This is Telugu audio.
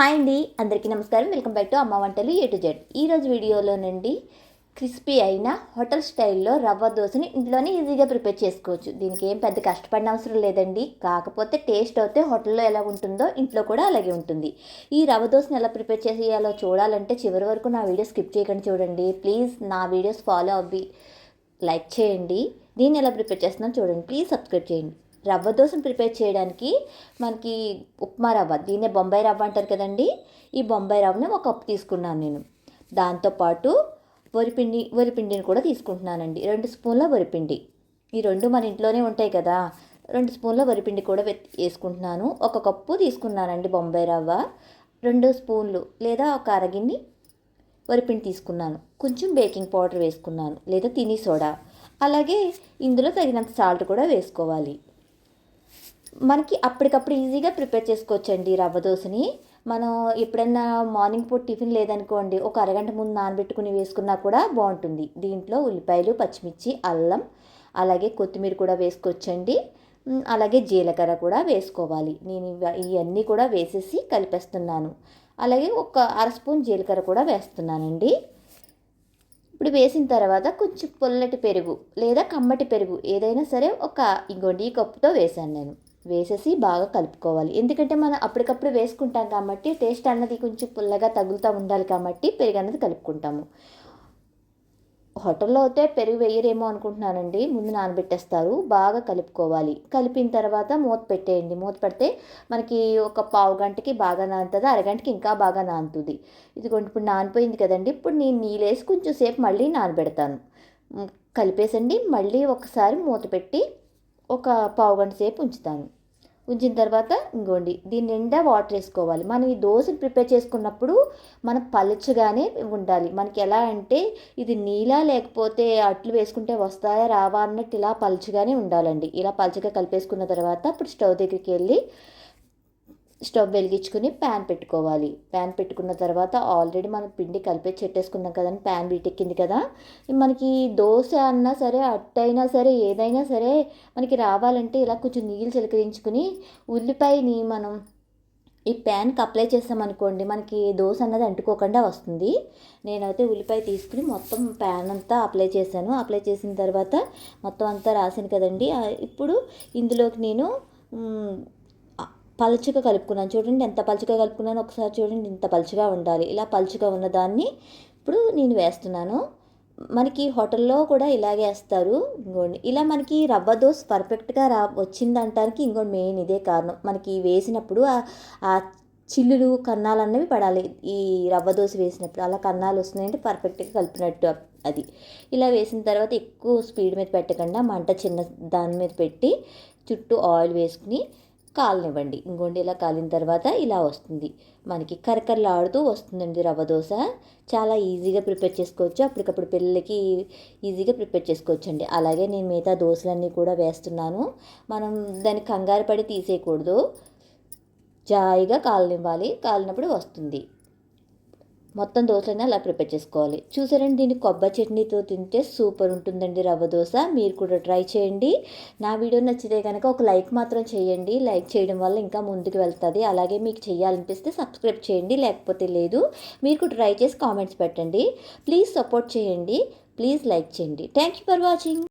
హాయ్ అండి. అందరికీ నమస్కారం. వెల్కమ్ బ్యాక్ టు అమ్మ వంటలు ఏ టు జెడ్. ఈరోజు వీడియోలోనండి క్రిస్పీ అయిన హోటల్ స్టైల్లో రవ్వ దోశని ఇంట్లోనే ఈజీగా ప్రిపేర్ చేసుకోవచ్చు. దీనికి ఏం పెద్ద కష్టపడిన అవసరం లేదండి. కాకపోతే టేస్ట్ అయితే హోటల్లో ఎలా ఉంటుందో ఇంట్లో కూడా అలాగే ఉంటుంది. ఈ రవ్వ దోశని ఎలా ప్రిపేర్ చేయాలో చూడాలంటే చివరి వరకు నా వీడియో స్కిప్ చేయకుండా చూడండి. ప్లీజ్ నా వీడియోస్ ఫాలో అవ్వి లైక్ చేయండి. దీన్ని ఎలా ప్రిపేర్ చేస్తున్నాం చూడండి. ప్లీజ్ సబ్స్క్రైబ్ చేయండి. రవ్వ దోశను ప్రిపేర్ చేయడానికి మనకి ఉప్మా రవ్వ దీన్నే బొంబాయి రవ్వ అంటారు కదండి. ఈ బొంబాయి రవ్వని ఒక కప్పు తీసుకున్నాను నేను. దాంతోపాటు వరిపిండి వరిపిండిని కూడా తీసుకుంటున్నానండి. రెండు స్పూన్ల వరిపిండి. ఈ రెండు మన ఇంట్లోనే ఉంటాయి కదా. రెండు స్పూన్ల వరిపిండి కూడా వేసుకుంటున్నాను. ఒక కప్పు తీసుకున్నానండి బొంబాయి రవ్వ. రెండు స్పూన్లు లేదా ఒక అరగిన్ని వరిపిండి తీసుకున్నాను. కొంచెం బేకింగ్ పౌడర్ వేసుకున్నాను. లేదా తిని సోడా. అలాగే ఇందులో తగినంత సాల్ట్ కూడా వేసుకోవాలి. మనకి అప్పటికప్పుడు ఈజీగా ప్రిపేర్ చేసుకోవచ్చండి రవ్వ దోశని. మనం ఎప్పుడైనా మార్నింగ్ పూట టిఫిన్ లేదనుకోండి ఒక అరగంట ముందు నానబెట్టుకుని వేసుకున్నా కూడా బాగుంటుంది. దీంట్లో ఉల్లిపాయలు పచ్చిమిర్చి అల్లం అలాగే కొత్తిమీర కూడా వేసుకోవచ్చండి. అలాగే జీలకర్ర కూడా వేసుకోవాలి. నేను ఇవన్నీ కూడా వేసేసి కలిపేస్తున్నాను. అలాగే ఒక అర స్పూన్ జీలకర్ర కూడా వేస్తున్నానండి. ఇప్పుడు వేసిన తర్వాత కొంచెం పొల్లటి పెరుగు లేదా కమ్మటి పెరుగు ఏదైనా సరే ఒక ఇంకోటి ఈ కప్పుతో వేసాను నేను. వేసేసి బాగా కలుపుకోవాలి. ఎందుకంటే మనం అప్పటికప్పుడు వేసుకుంటాం కాబట్టి టేస్ట్ అన్నది కొంచెం పుల్లగా తగులుతూ ఉండాలి కాబట్టి పెరుగు అన్నది కలుపుకుంటాము. హోటల్లో అయితే పెరుగు వేయరేమో అనుకుంటున్నానండి. ముందు నానబెట్టేస్తారు. బాగా కలుపుకోవాలి. కలిపిన తర్వాత మూత పెట్టేయండి. మూత పెడితే మనకి ఒక పావు గంటకి బాగా నానుతుంది. అరగంటకి ఇంకా బాగా నానుతుంది. ఇదిగోండి ఇప్పుడు నానిపోయింది కదండి. ఇప్పుడు నేను నీళ్ళేసి కొంచెం సేపు మళ్ళీ నానబెడతాను. కలిపేసండి. మళ్ళీ ఒకసారి మూత పెట్టి ఒక పావు గంట సేపు ఉంచుతాను. ఉంచిన తర్వాత ఇంకోండి దీని నిండా వాటర్ వేసుకోవాలి. మనం ఈ దోశ ప్రిపేర్ చేసుకున్నప్పుడు మనం పలుచగానే ఉండాలి. మనకి ఎలా అంటే ఇది నీలా లేకపోతే అట్లు వేసుకుంటే వస్తాయా రావా అన్నట్టు ఇలా పలుచగానే ఉండాలండి. ఇలా పలుచగా కలిపేసుకున్న తర్వాత అప్పుడు స్టవ్ దగ్గరికి వెళ్ళి స్టవ్ వెలిగించుకుని ప్యాన్ పెట్టుకోవాలి. ప్యాన్ పెట్టుకున్న తర్వాత ఆల్రెడీ మనం పిండి కలిపేసి చెట్టేసుకున్నాం కదండి ప్యాన్ వీటెక్కింది కదా. మనకి దోశ అన్నా సరే అట్టయినా సరే ఏదైనా సరే మనకి రావాలంటే ఇలా కొంచెం నీళ్ళు చిలకరించుకుని ఉల్లిపాయని మనం ఈ ప్యాన్కి అప్లై చేస్తామనుకోండి మనకి దోశ అన్నది అంటుకోకుండా వస్తుంది. నేనైతే ఉల్లిపాయ తీసుకుని మొత్తం ప్యాన్ అంతా అప్లై చేశాను. అప్లై చేసిన తర్వాత మొత్తం అంతా రాసాను కదండి. ఇప్పుడు ఇందులోకి నేను పలుచగా కలుపుకున్నాను. చూడండి ఎంత పలుచగా కలుపుకున్నాను ఒకసారి చూడండి ఇంత పలుచగా ఉండాలి. ఇలా పలుచగా ఉన్నదాన్ని ఇప్పుడు నేను వేస్తున్నాను. మనకి హోటల్లో కూడా ఇలాగే వేస్తారు. ఇంకోండి ఇలా మనకి రవ్వ దోశ పర్ఫెక్ట్గా రా వచ్చిందంటానికి ఇంకోటి మెయిన్ ఇదే కారణం. మనకి వేసినప్పుడు ఆ చిల్లులు కన్నాలు అన్నవి పడాలి. ఈ రవ్వ దోశ వేసినప్పుడు అలా కన్నాలు వస్తున్నాయంటే పర్ఫెక్ట్గా కలిపినట్టు అది. ఇలా వేసిన తర్వాత ఎక్కువ స్పీడ్ మీద పెట్టకుండా మంట చిన్న దాని మీద పెట్టి చుట్టూ ఆయిల్ వేసుకుని కాలనివ్వండి. ఇంకోండి ఇలా కాలిన తర్వాత ఇలా వస్తుంది. మనకి కరకరలాడుతూ వస్తుందండి రవ్వ దోశ. చాలా ఈజీగా ప్రిపేర్ చేసుకోవచ్చు. అప్పటికప్పుడు పిల్లలకి ఈజీగా ప్రిపేర్ చేసుకోవచ్చు అండి అలాగే నేను మిగతా దోశలన్నీ కూడా వేస్తున్నాను. మనం దాన్ని కంగారు పడి తీసేయకూడదు. జాయిగా కాలనివ్వాలి. కాలినప్పుడు వస్తుంది. మొత్తం దోశని అలా ప్రిపేర్ చేసుకోవాలి. చూసారండి దీన్ని కొబ్బరి చట్నీతో తింటే సూపర్ ఉంటుందండి రవ్వ దోశ. మీరు కూడా ట్రై చేయండి. నా వీడియో నచ్చితే కనుక ఒక లైక్ మాత్రం చేయండి. లైక్ చేయడం వల్ల ఇంకా ముందుకు వెళ్తుంది. అలాగే మీకు చేయాలనిపిస్తే సబ్స్క్రైబ్ చేయండి. లేకపోతే లేదు మీరు కూడా ట్రై చేసి కామెంట్స్ పెట్టండి. ప్లీజ్ సపోర్ట్ చేయండి. ప్లీజ్ లైక్ చేయండి. Thank you for watching.